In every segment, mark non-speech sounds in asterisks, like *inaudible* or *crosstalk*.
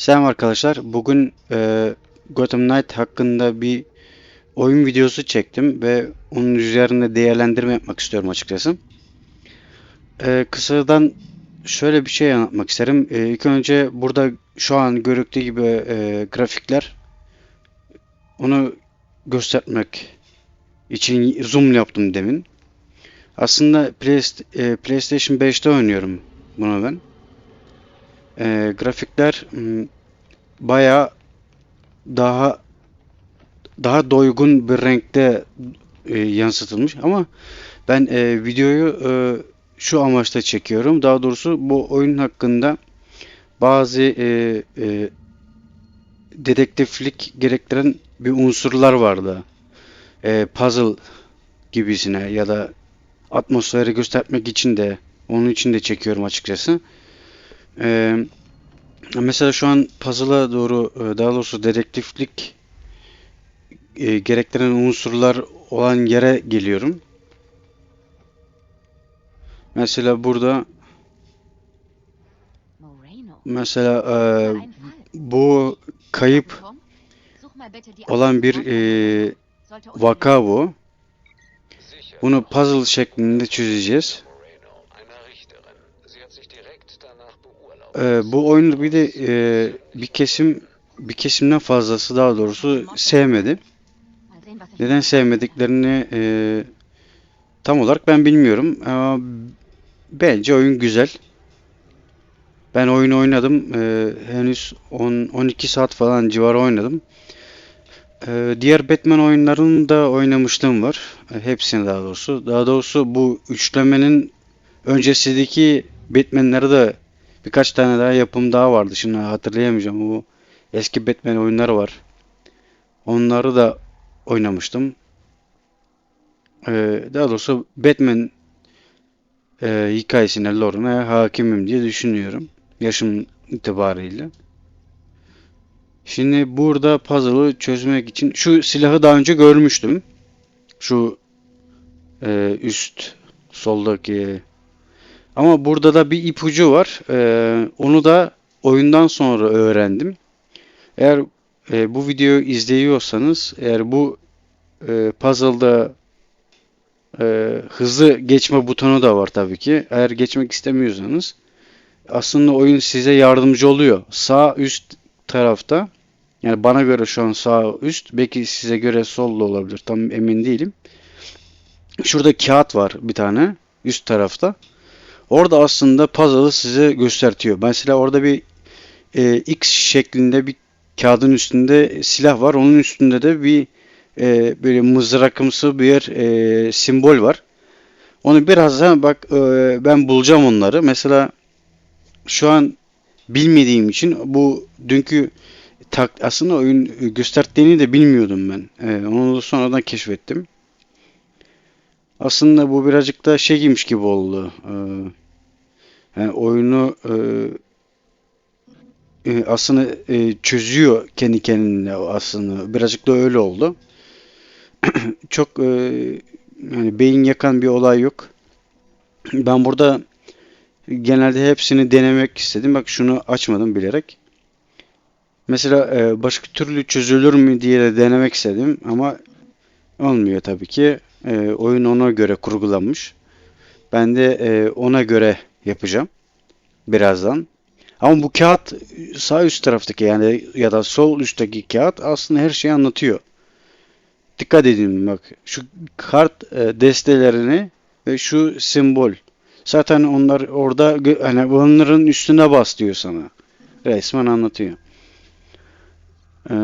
Selam arkadaşlar. Bugün e, Gotham Knight hakkında bir oyun videosu çektim ve onun üzerinde değerlendirme yapmak istiyorum açıkçası. E, kısadan şöyle bir şey anlatmak isterim. E, ilk önce burada şu an görüktüğü gibi e, grafikler onu göstermek için zoom yaptım demin. Aslında Playst- e, PlayStation 5'te oynuyorum bunu ben. E, grafikler m, bayağı daha daha doygun bir renkte e, yansıtılmış ama ben e, videoyu e, şu amaçla çekiyorum. Daha doğrusu bu oyun hakkında bazı e, e, dedektiflik gerektiren bir unsurlar vardı. E, puzzle gibisine ya da atmosferi göstermek için de onun için de çekiyorum açıkçası. E, Mesela şu an puzzle'a doğru, e, daha doğrusu dedektiflik e, gerektiren unsurlar olan yere geliyorum. Mesela burada, mesela e, bu kayıp olan bir e, vaka bu. Bunu puzzle şeklinde çözeceğiz. Beurlaubt. E, bu oyunu bir de e, bir kesim bir kesimden fazlası daha doğrusu sevmedi. Neden sevmediklerini e, tam olarak ben bilmiyorum ama bence oyun güzel. Ben oyunu oynadım. E, henüz 10-12 saat falan civarı oynadım. E, diğer Batman oyunlarını da oynamışlığım var. E, hepsini daha doğrusu. Daha doğrusu bu üçlemenin öncesindeki Batman'leri de birkaç tane daha yapım daha vardı. Şimdi hatırlayamayacağım. Bu eski Batman oyunları var. Onları da oynamıştım. Ee, daha doğrusu Batman e, hikayesine, lore'una hakimim diye düşünüyorum. Yaşım itibariyle. Şimdi burada puzzle'ı çözmek için şu silahı daha önce görmüştüm. Şu e, üst soldaki. Ama burada da bir ipucu var. Ee, onu da oyundan sonra öğrendim. Eğer e, bu videoyu izliyorsanız, eğer bu e, puzzle'da e, hızlı geçme butonu da var tabii ki. Eğer geçmek istemiyorsanız aslında oyun size yardımcı oluyor. Sağ üst tarafta yani bana göre şu an sağ üst belki size göre sol da olabilir. Tam emin değilim. Şurada kağıt var bir tane üst tarafta. Orada aslında puzzle'ı size göstertiyor. Mesela orada bir e, X şeklinde bir kağıdın üstünde silah var. Onun üstünde de bir e, böyle mızrakımsı bir e, simbol var. Onu birazdan bak e, ben bulacağım onları. Mesela şu an bilmediğim için bu dünkü tak, aslında oyun gösterdiğini de bilmiyordum ben. E, onu da sonradan keşfettim. Aslında bu birazcık da şey gibiymiş gibi oldu. E, yani oyunu e, e, aslında e, çözüyor kendi kendine aslında. Birazcık da öyle oldu. *clears throat* Çok e, yani beyin yakan bir olay yok. Ben burada genelde hepsini denemek istedim. Bak şunu açmadım bilerek. Mesela e, başka türlü çözülür mü diye de denemek istedim ama olmuyor tabii ki. E, oyun ona göre kurgulanmış. Ben de e, ona göre yapacağım birazdan. Ama bu kağıt sağ üst taraftaki yani ya da sol üstteki kağıt aslında her şeyi anlatıyor. Dikkat edin bak şu kart e, destelerini ve şu simbol. Zaten onlar orada hani onların üstüne bas diyor sana. Resmen anlatıyor. Ee,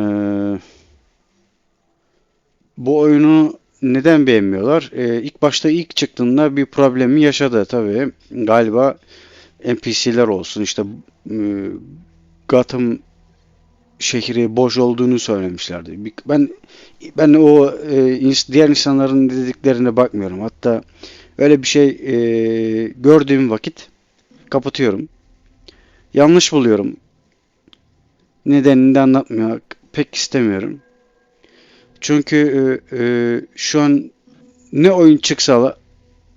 bu oyunu neden beğenmiyorlar? Ee, ilk başta ilk çıktığında bir problemi yaşadı tabii. Galiba NPC'ler olsun işte e, Gotham şehri boş olduğunu söylemişlerdi. Ben ben o e, diğer insanların dediklerine bakmıyorum. Hatta öyle bir şey e, gördüğüm vakit kapatıyorum. Yanlış buluyorum. Nedenini de anlatmak pek istemiyorum. Çünkü e, e, şu an ne oyun çıksa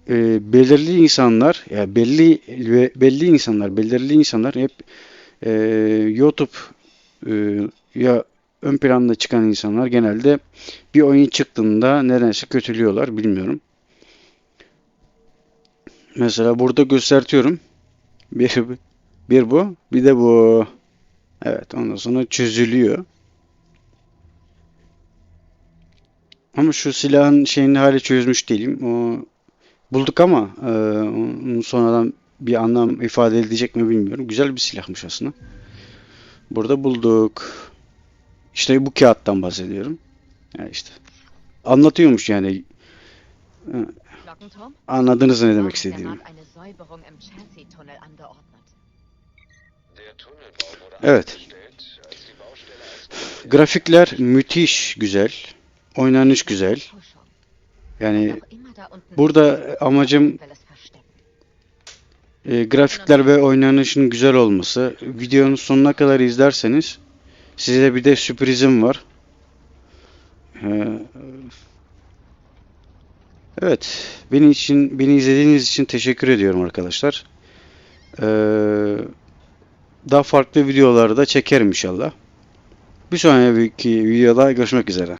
e, belirli insanlar ya belli ve belli insanlar belirli insanlar hep e, YouTube e, ya ön planda çıkan insanlar genelde bir oyun çıktığında nedense kötülüyorlar bilmiyorum. Mesela burada göstertiyorum. Bir, bir bu, bir de bu. Evet, ondan sonra çözülüyor. Ama şu silahın şeyini hala çözmüş değilim. O bulduk ama e, onun sonradan bir anlam ifade edecek mi bilmiyorum. Güzel bir silahmış aslında. Burada bulduk. İşte bu kağıttan bahsediyorum. Yani işte anlatıyormuş yani. Glockenturm? Anladınız ne demek istediğimi. Evet. Grafikler müthiş güzel. Oynanış güzel. Yani da burada amacım e, grafikler ve oynanışın güzel olması. Videonun sonuna kadar izlerseniz size bir de sürprizim var. Ee, Evet, beni için beni izlediğiniz için teşekkür ediyorum arkadaşlar. Ee, daha farklı videolarda çekerim inşallah. Bir sonraki videoda görüşmek üzere.